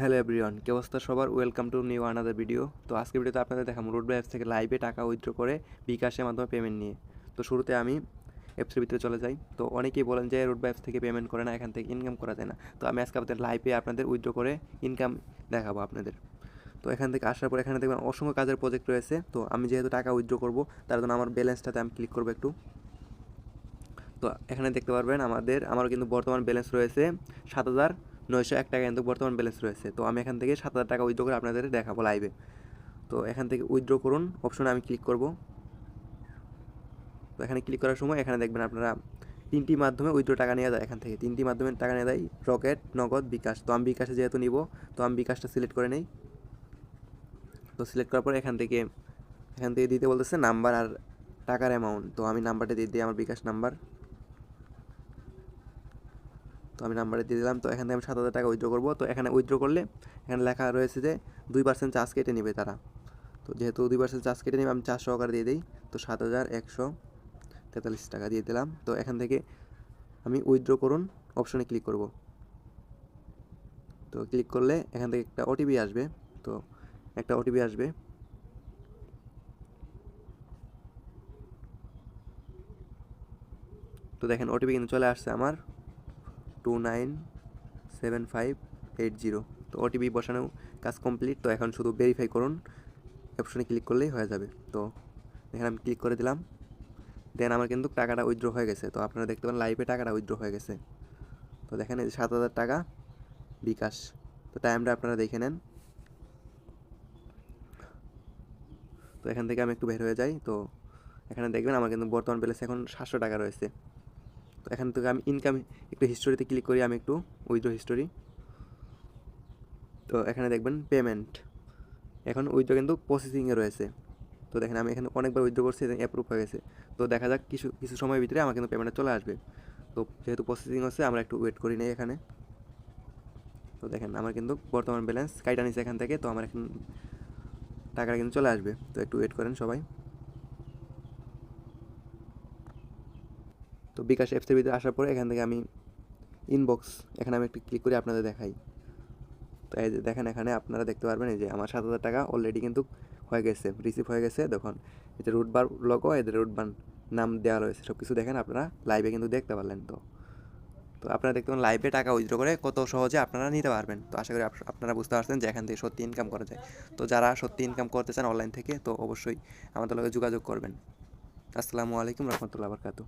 Hello everyone, কি অবস্থা সবার? Welcome to new another video তো আজকে ভিডিওতে আপনাদের দেখাবো রোড অ্যাপস থেকে লাইভে টাকা উইথড্র করে বিকাশের মাধ্যমে পেমেন্ট নিয়ে। তো শুরুতে আমি অ্যাপসের ভিতরে চলে যাই। তো অনেকেই বলেন যে রোড অ্যাপস থেকে পেমেন্ট করে না, এখান থেকে ইনকাম করা যায় না। তো আমি আজকে আপনাদের লাইভে আপনাদের উইথড্র করে ইনকাম দেখাবো আপনাদের। তো এখান থেকে আসার পর এখানে দেখবেন অসংখ্য কাজের প্রজেক্ট রয়েছে। তো আমি যেহেতু টাকা উইথড্র করব, তার জন্য আমার ব্যালেন্সটাতে আমি ক্লিক করব একটু। তো এখানে দেখতে পারবেন আমাদের আমার কিন্তু বর্তমান ব্যালেন্স রয়েছে সাত হাজার নয়শো এক টাকা কিন্তু বর্তমান ব্যালেন্স রয়েছে। তো আমি এখান থেকে সাত হাজার টাকা উইথড্র করে আপনাদের দেখাবো লাইভে তো এখান থেকে উইথড্র করুন অপশনে আমি ক্লিক করব। তো এখানে ক্লিক করার সময় এখানে দেখবেন আপনারা তিনটি মাধ্যমে উইথড্র টাকা নেওয়া যায় এখান থেকে। তিনটি মাধ্যমে টাকা নেওয়া যায় রকেট নগদ, বিকাশ। তো আমি বিকাশে যেহেতু নিব, তো আমি বিকাশটা সিলেক্ট করে নেই। তো সিলেক্ট করার পর এখান থেকে এখান থেকে দিতে বলতেছে নাম্বার আর টাকার অ্যামাউন্ট তো আমি নাম্বারটা দিয়ে দিই, আমার বিকাশ নাম্বার তো আমি নাম্বারে দিয়ে দিলাম। তো এখান থেকে আমি সাত হাজার টাকা উইথড্র করব। তো এখানে উইথড্র করলে এখানে লেখা রয়েছে যে দুই পার্সেন্ট চার্জ কেটে নেবে তারা। তো যেহেতু দুই পার্সেন্ট চার্জ কেটে নেবে, আমি চার সহকারে দিয়ে দিই। তো সাত হাজার একশো তেতাল্লিশ টাকা দিয়ে দিলাম। তো এখান থেকে আমি উইথড্র করুন অপশনে ক্লিক করব। তো ক্লিক করলে এখান থেকে একটা ওটিপি আসবে। তো একটা ওটিপি আসবে। তো দেখেন ওটিপি কিন্তু চলে আসছে আমার। Two nine seven five eight zero তো ওটিপি বসানো কাজ কমপ্লিট তো এখন শুধু ভেরিফাই করুন। অপশনে ক্লিক করলেই হয়ে যাবে। তো এখানে আমি ক্লিক করে দিলাম। দেন আমার কিন্তু টাকাটা উইথড্র হয়ে গেছে। তো আপনারা দেখতে পান লাইভে টাকাটা উইথড্র হয়ে গেছে। তো দেখেন এই সাত হাজার টাকা বিকাশ। তো টাইমটা আপনারা দেখে নেন। তো এখান থেকে আমি একটু বের হয়ে যাই। তো এখানে দেখবেন আমার কিন্তু বর্তমান ব্যালেন্স এখন সাতশো টাকা রয়েছে। তো এখান থেকে আমি ইনকাম একটু হিস্টোরিতে ক্লিক করি, আমি একটু উইথড্র হিস্টোরি তো এখানে দেখবেন পেমেন্ট এখন উইথড্র কিন্তু প্রসেসিংয়ে রয়েছে। তো দেখেন আমি এখানে অনেকবার উইথড্র করছি অ্যাপ্রুভ হয়ে গেছে। তো দেখা যাক কিছু কিছু সময়ের ভিতরে আমার কিন্তু পেমেন্টটা চলে আসবে। তো যেহেতু প্রসেসিং হচ্ছে, আমরা একটু ওয়েট করি নেই এখানে। তো দেখেন আমার কিন্তু বর্তমান ব্যালেন্স কাইটা নিচ্ছে এখান থেকে, তো আমার এখন টাকাটা কিন্তু চলে আসবে। তো একটু ওয়েট করেন সবাই। তো বিকাশ অ্যাপসের ভিতরে আসার পরে এখান থেকে আমি ইনবক্স এখানে আমি একটু ক্লিক করে আপনাদের দেখাই। তো এই যে দেখেন এখানে আপনারা দেখতে পারবেন এই যে আমার সাত হাজার টাকা অলরেডি কিন্তু হয়ে গেছে রিসিভ হয়ে গেছে। দেখুন, এই যে রুট বার লগো এদের রুট বার নাম দেওয়া রয়েছে। সব কিছু দেখেন আপনারা লাইভে কিন্তু দেখতে পারলেন তো। তো আপনারা দেখতে পারেন লাইভে টাকা উইথড্র করে কত সহজে আপনারা নিতে পারবেন। তো আশা করি আপনারা বুঝতে পারছেন যে এখান থেকে সত্যি ইনকাম করা যায়। তো যারা সত্যি ইনকাম করতে চান অনলাইন থেকে, তো অবশ্যই আমাদের লগে যোগাযোগ করবেন। আসসালামু আলাইকুম রহমতুল্লাহ বরকাতু